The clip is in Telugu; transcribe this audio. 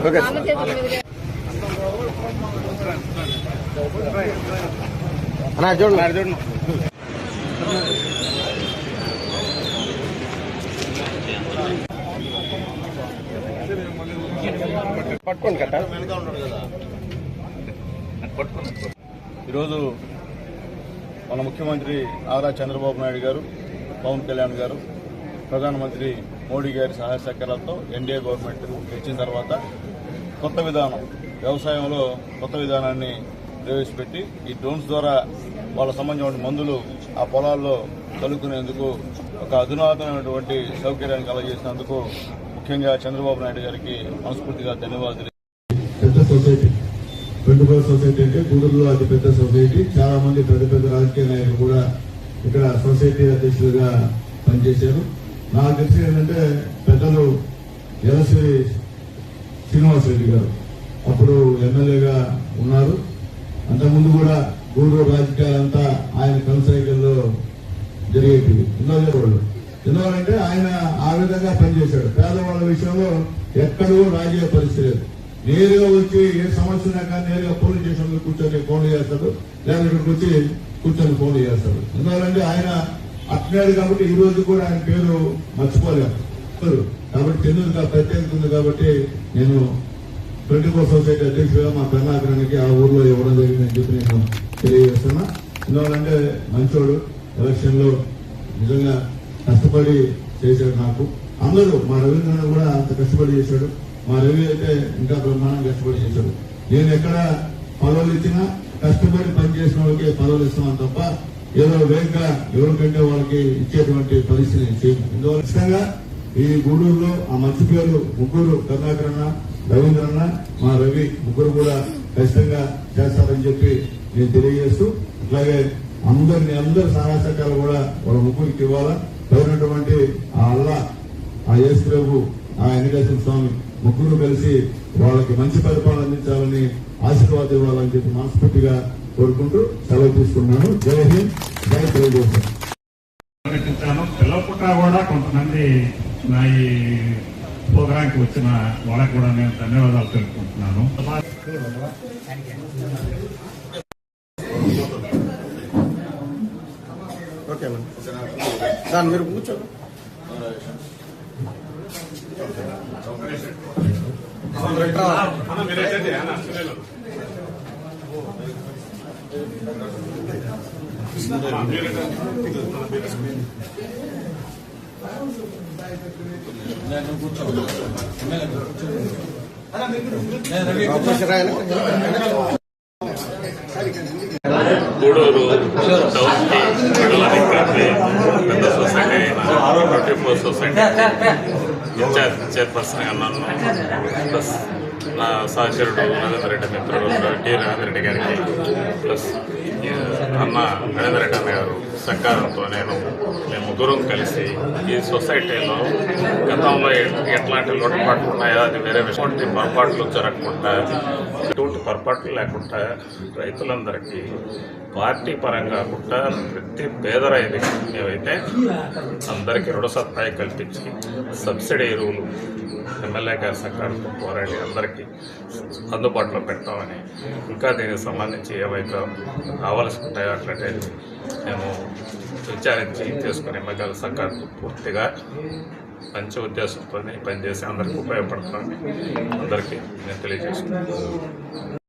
ఓకే. అన్నా చూడండి చూడండి పట్టుకోండి కట్ట. ఈరోజు మన ముఖ్యమంత్రి నారా చంద్రబాబు నాయుడు గారు పవన్ కళ్యాణ్ గారు ప్రధానమంత్రి మోడీ గారి సహాయ సహకారాలతో ఎన్డీఏ గవర్నమెంట్ వచ్చిన తర్వాత కొత్త విధానం వ్యవసాయంలో కొత్త విధానాన్ని ప్రవేశపెట్టి ఈ డ్రోన్స్ ద్వారా వాళ్ళ సంబంధించిన మందులు ఆ పొలాల్లో కలుపుకునేందుకు ఒక అధునాతనమైనటువంటి సౌకర్యాన్ని కలగజేసినందుకు ముఖ్యంగా చంద్రబాబు నాయుడు గారికి మనస్ఫూర్తిగా ధన్యవాదాలు పెట్టుబడి సొసైటీ సొసైటీ అంటే గూడూరులో అతి పెద్ద సొసైటీ. చాలా మంది పెద్ద పెద్ద రాజకీయ నాయకులు కూడా ఇక్కడ సొసైటీ అధ్యక్షులుగా పనిచేశారు. నాకు తెలిసి ఏంటంటే పెద్దలు యలశ్రీ శ్రీనివాస్ రెడ్డి గారు. అప్పుడు ఎమ్మెల్యేగా ఉన్నారు. అంతకుముందు కూడా గూడూరు రాజకీయాలంతా ఆయన కనసైకల్లో జరిగేటివి. ఎన్నో ఎందువల్లంటే ఆయన ఆ విధంగా పనిచేశాడు. పేదవాళ్ళ విషయంలో ఎక్కడూ రాజకీయ పరిస్థితి లేదు. నేరుగా వచ్చి ఏ సమస్య ఉన్నా కానీ నేరుగా పోలీస్ స్టేషన్లో కూర్చొని ఫోన్ చేస్తాడు లేదా ఇక్కడికి వచ్చి కూర్చొని ఫోన్ చేస్తాడు. ఎందుకంటే ఆయన అట్నాడు కాబట్టి ఈ రోజు కూడా ఆయన పేరు మర్చిపోలేము కాబట్టి చెందుకు ప్రత్యేకత ఉంది కాబట్టి నేను ట్వంటీ ఫోర్ సొసైటీ అధ్యక్షుడిగా మా పెన్నాగ్రానికి ఆ ఊర్లో ఇవ్వడం జరిగిందని చెప్పి నేను తెలియజేస్తున్నా. ఎందుకంటే మంచోడు ఎలక్షన్లో నిజంగా కష్టపడి చేశాడు నాకు. అందరూ మా రవీంద్రనాథ్ కూడా అంత కష్టపడి చేశాడు. మా రవి అయితే ఇంకా బ్రహ్మాండం కష్టపడి చేశాడు. నేను ఎక్కడ పదవులు ఇచ్చినా కష్టపడి పనిచేసిన వాళ్ళకి పదవులు ఇస్తామని తప్ప ఏదో వేగంగా ఎవరికంటే వాళ్ళకి ఇచ్చేటువంటి పరిస్థితి నేను చేయను. ఎందువల్ల ఖచ్చితంగా ఈ గూడూరులో ఆ మంచి పేరు ముగ్గురు కరుణాకరణ రవీంద్రన్న మా రవి ముగ్గురు కూడా ఖచ్చితంగా చేస్తారని చెప్పి నేను తెలియజేస్తూ అట్లాగే అందరిని అందరి సహాయ సహకారాలు కూడా వాళ్ళ ముగ్గురికి ఇవ్వాలా. తగినటువంటి ఆ అల్లా ఆ యేసు వెంకటేశ్వర స్వామి ముగ్గురు కలిసి వాళ్ళకి మంచి పరిపాలన అందించాలని ఆశీర్వాదం ఇవ్వాలని చెప్పి మనస్ఫూర్తిగా కోరుకుంటూ సెలవు తీసుకున్నాను. జై హింద్ జై తెలుగుదేశం. ప్రకటించాను. పిల్లపుట్ట కూడా కొంతమంది నా ఈ ప్రోగ్రాంకి వచ్చిన వాళ్ళకి కూడా నేను ధన్యవాదాలు తెలుపుకుంటున్నాను. ఓకే మీరు కూర్చోండి? గూడూరు టౌన్కి మండలానికి కలిపి పెద్ద society twenty four society in charge చైర్పర్సన్గా నన్ను ప్లస్ నా సహచరుడు నరేందర్ రెడ్డి మిత్రుడు టి నరేందర్ రెడ్డి గారికి ప్లస్ అన్న నరేందర్ అన్న గారు సహకారంతో నేను మేము ముగ్గురం కలిసి ఈ సొసైటీలో గతంలో ఎట్లాంటి లోటుపాట్లు ఉన్నాయో అది వేరే ఎటువంటి పొరపాట్లు జరగకుండా ఎటువంటి పొరపాట్లు లేకుండా రైతులందరికీ పార్టీ పరంగా కూడా ప్రతి పేద రైతుకి మేమైతే అందరికీ రుణ సత్తాయి కల్పించి సబ్సిడీ ఎరువులు ఎమ్మెల్యే గారి సహకారంతో పోరాడి అందరికీ అందుబాటులో పెడతామని ఇంకా దీనికి సంబంధించి ఏవైతే రావాల్సి ఉంటాయో అట్లాంటి మేము విచారించి తీసుకునే ఎమ్మెల్యే గారి పూర్తిగా మంచి ఉద్దేశంతో పనిచేసి అందరికీ ఉపయోగపడతామని అందరికీ నేను తెలియజేస్తున్నాను.